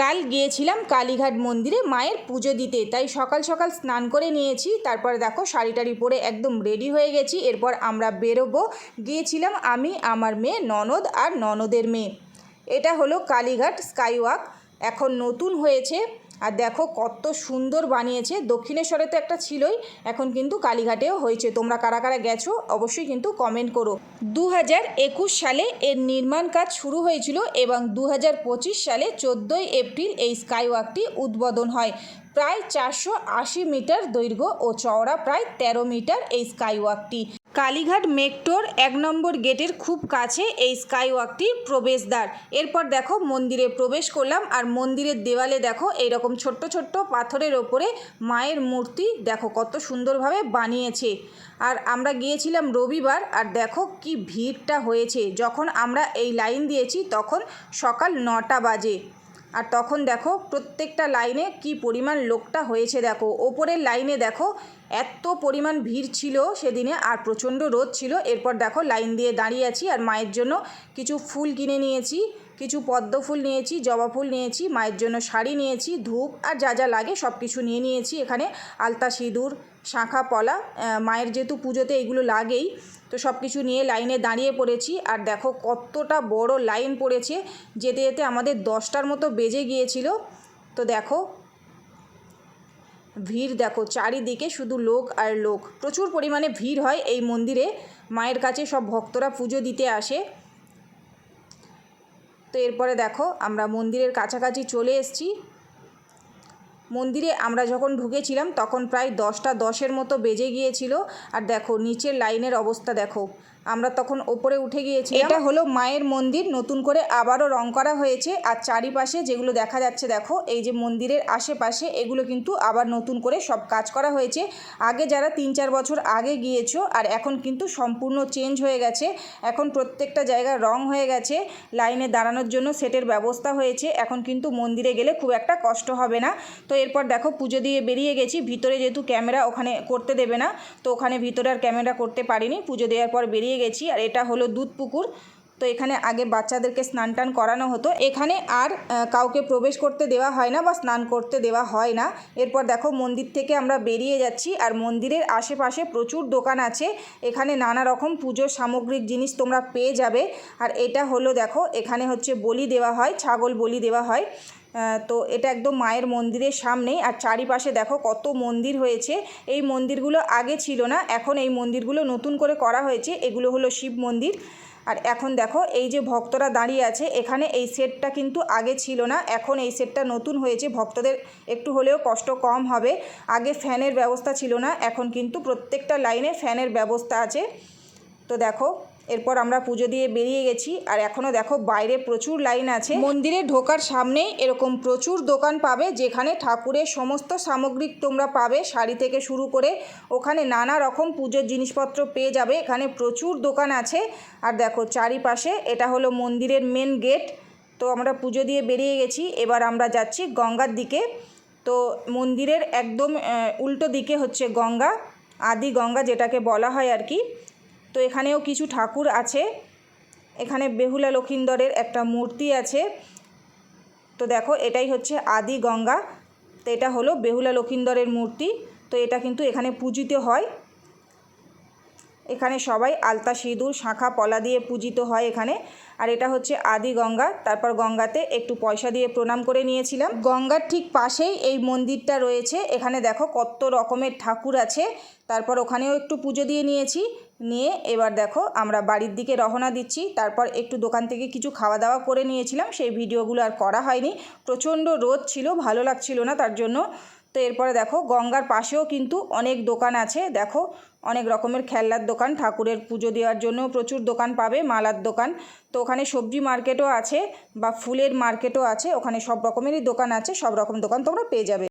কাল গিয়েছিলাম কালীঘাট মন্দিরে মায়ের পুজো দিতে, তাই সকাল সকাল স্নান করে নিয়েছি। তারপর দেখো শাড়ি টাড়ি পরে একদম রেডি হয়ে গেছি। এরপর আমরা বেরোবো। গিয়েছিলাম আমি, আমার মেয়ে, ননদ আর ননদের মেয়ে। এটা হলো কালীঘাট স্কাইওয়াক। এখন নতুন হয়েছে। আর দেখো কত সুন্দর বানিয়েছে। দক্ষিণেশ্বরে তো একটা ছিলই, এখন কিন্তু কালীঘাটেও হয়েছে। তোমরা কারা কারা গেছো অবশ্যই কিন্তু কমেন্ট করো। দু হাজার একুশ সালে এর নির্মাণ কাজ শুরু হয়েছিল এবং দু হাজার পঁচিশ সালে চোদ্দোই এপ্রিল এই স্কাইওয়াকটি উদ্বোধন হয়। প্রায় চারশো আশি মিটার দৈর্ঘ্য ও চওড়া, প্রায় তেরো মিটার এই স্কাইওয়াকটি। কালীঘাট মেট্রোর এক নম্বর গেটের খুব কাছে এই স্কাই স্কাইওয়াকটির প্রবেশদ্বার। এরপর দেখো মন্দিরে প্রবেশ করলাম আর মন্দিরের দেওয়ালে দেখো এইরকম ছোট্ট ছোট্ট পাথরের ওপরে মায়ের মূর্তি দেখো কত সুন্দরভাবে বানিয়েছে। আর আমরা গিয়েছিলাম রবিবার আর দেখো কি ভিড়টা হয়েছে। যখন আমরা এই লাইন দিয়েছি তখন সকাল নটা বাজে। আর তখন দেখো প্রত্যেকটা লাইনে কি পরিমাণ লোকটা হয়েছে দেখো। ওপরের লাইনে দেখো এত পরিমাণ ভিড় ছিল সেদিনে, আর প্রচণ্ড রোদ ছিল। এরপর দেখো, লাইন দিয়ে দাঁড়িয়ে আছি আর মায়ের জন্য কিছু ফুল কিনে নিয়েছি, কিছু পদ্ম ফুল নিয়েছি, জবা ফুল নিয়েছি, মায়ের জন্য শাড়ি নিয়েছি, ধূপ আর যা যা লাগে সব কিছু নিয়ে নিয়েছি এখানে। আলতা সিঁদুর, শাঁখা পলা মায়ের যেহেতু পুজোতে এগুলো লাগেই, তো সব কিছু নিয়ে লাইনে দাঁড়িয়ে পড়েছি। আর দেখো, কতটা বড় লাইন পড়েছে, যেতে যেতে আমাদের দশটার মতো বেজে গিয়েছিল। তো দেখো ভিড় দেখো, চারিদিকে শুধু লোক আর লোক। প্রচুর পরিমাণে ভিড় হয় এই মন্দিরে। মায়ের কাছে সব ভক্তরা পুজো দিতে আসে। তো এরপরে দেখো, আমরা মন্দিরের কাছাকাছি চলে এসেছি। মন্দিরে আমরা যখন ঢুকেছিলাম, তখন প্রায় দশটা দশের মতো বেজে গিয়েছিল। আর দেখো, নিচের লাইনের অবস্থা দেখো। আমরা তখন ওপরে উঠে গিয়েছি এটা হলো মায়ের মন্দির, নতুন করে আবারও রং করা হয়েছে। আর চারিপাশে যেগুলো দেখা যাচ্ছে, দেখো, এই যে মন্দিরের আশেপাশে, এগুলো কিন্তু আবার নতুন করে সব কাজ করা হয়েছে। আগে যারা তিন চার বছর আগে গিয়েছো, আর এখন কিন্তু সম্পূর্ণ চেঞ্জ হয়ে গেছে। এখন প্রত্যেকটা জায়গায় রং হয়ে গেছে, লাইনে দাঁড়ানোর জন্য সেটের ব্যবস্থা হয়েছে। এখন কিন্তু মন্দিরে গেলে খুব একটা কষ্ট হবে না। তো এরপর দেখো, পুজো দিয়ে বেরিয়ে গেছি। ভিতরে যেহেতু ক্যামেরা ওখানে করতে দেবে না, তো ওখানে ভিতরে আর ক্যামেরা করতে পারিনি। পুজো দেওয়ার পর বেরিয়ে গেছি আর এটা হলো দুধ পুকুর। তো এখানে আগে বাচ্চাদেরকে স্নান টান করানো হতো। এখানে আর কাউকে প্রবেশ করতে দেওয়া হয় না বা স্নান করতে দেওয়া হয় না। এরপর দেখো মন্দির থেকে আমরা বেরিয়ে যাচ্ছি আর মন্দিরের আশেপাশে প্রচুর দোকান আছে। এখানে নানা রকম পুজোর সামগ্রিক জিনিস তোমরা পেয়ে যাবে। আর এটা হলো দেখো, এখানে হচ্ছে বলি দেওয়া হয়, ছাগল বলি দেওয়া হয়। তো এটা একদম মায়ের মন্দিরের সামনেই। আর চারিপাশে দেখো কত মন্দির হয়েছে। এই মন্দিরগুলো আগে ছিল না, এখন এই মন্দিরগুলো নতুন করে করা হয়েছে। এগুলো হলো শিব মন্দির। আর এখন দেখো এই যে ভক্তরা দাঁড়িয়ে আছে, এখানে এই সেটটা কিন্তু আগে ছিল না, এখন এই সেটটা নতুন হয়েছে। ভক্তদের একটু হলেও কষ্ট কম হবে। আগে ফ্যানের ব্যবস্থা ছিল না, এখন কিন্তু প্রত্যেকটা লাইনে ফ্যানের ব্যবস্থা আছে। তো দেখো এরপর আমরা পুজো দিয়ে বেরিয়ে গেছি। আর এখনও দেখো বাইরে প্রচুর লাইন আছে। মন্দিরে ঢোকার সামনেই এরকম প্রচুর দোকান পাবে, যেখানে ঠাকুরের সমস্ত সামগ্রিক তোমরা পাবে, শাড়ি থেকে শুরু করে ওখানে নানা রকম পুজোর জিনিসপত্র পেয়ে যাবে। এখানে প্রচুর দোকান আছে। আর দেখো চারিপাশে এটা হলো মন্দিরের মেন গেট তো আমরা পুজো দিয়ে বেরিয়ে গেছি। এবার আমরা যাচ্ছি গঙ্গার দিকে। তো মন্দিরের একদম উল্টো দিকে হচ্ছে গঙ্গা। আদি গঙ্গা যেটাকে বলা হয় আর কি। তো এখানেও কিছু ঠাকুর আছে। এখানে বেহুলা লক্ষিন্দরের একটা মূর্তি আছে। তো দেখো, এটাই হচ্ছে আদি গঙ্গা। তো এটা হলো বেহুলা লক্ষিন্দরের মূর্তি। তো এটা কিন্তু এখানে পূজিত হয়। এখানে সবাই আলতা সিঁদুর, শাঁখা, পলা দিয়ে পূজিত হয় এখানে। আর এটা হচ্ছে আদি গঙ্গা। তারপর গঙ্গাতে একটু পয়সা দিয়ে প্রণাম করে নিয়েছিলাম। গঙ্গার ঠিক পাশেই এই মন্দিরটা রয়েছে। এখানে দেখো কত রকমের ঠাকুর আছে। তারপর ওখানেও একটু পুজো দিয়ে নিয়েছি। নিয়ে এবার দেখো আমরা বাড়ির দিকে রওনা দিচ্ছি। তারপর একটু দোকান থেকে কিছু খাওয়া দাওয়া করে নিয়েছিলাম। সেই ভিডিওগুলো আর করা হয়নি। প্রচণ্ড রোদ ছিল, ভালো লাগছিল না তার জন্য। তো এরপরে দেখো, গঙ্গার পাশেও কিন্তু অনেক দোকান আছে। দেখো, অনেক রকমের খেলনার দোকান, ঠাকুরের পুজো দেওয়ার জন্য প্রচুর দোকান পাবে, মালার দোকান। তো ওখানে সবজি মার্কেটও আছে বা ফুলের মার্কেটও আছে, ওখানে সব রকমেরই দোকান আছে, সব রকম দোকান তোমরা পেয়ে যাবে।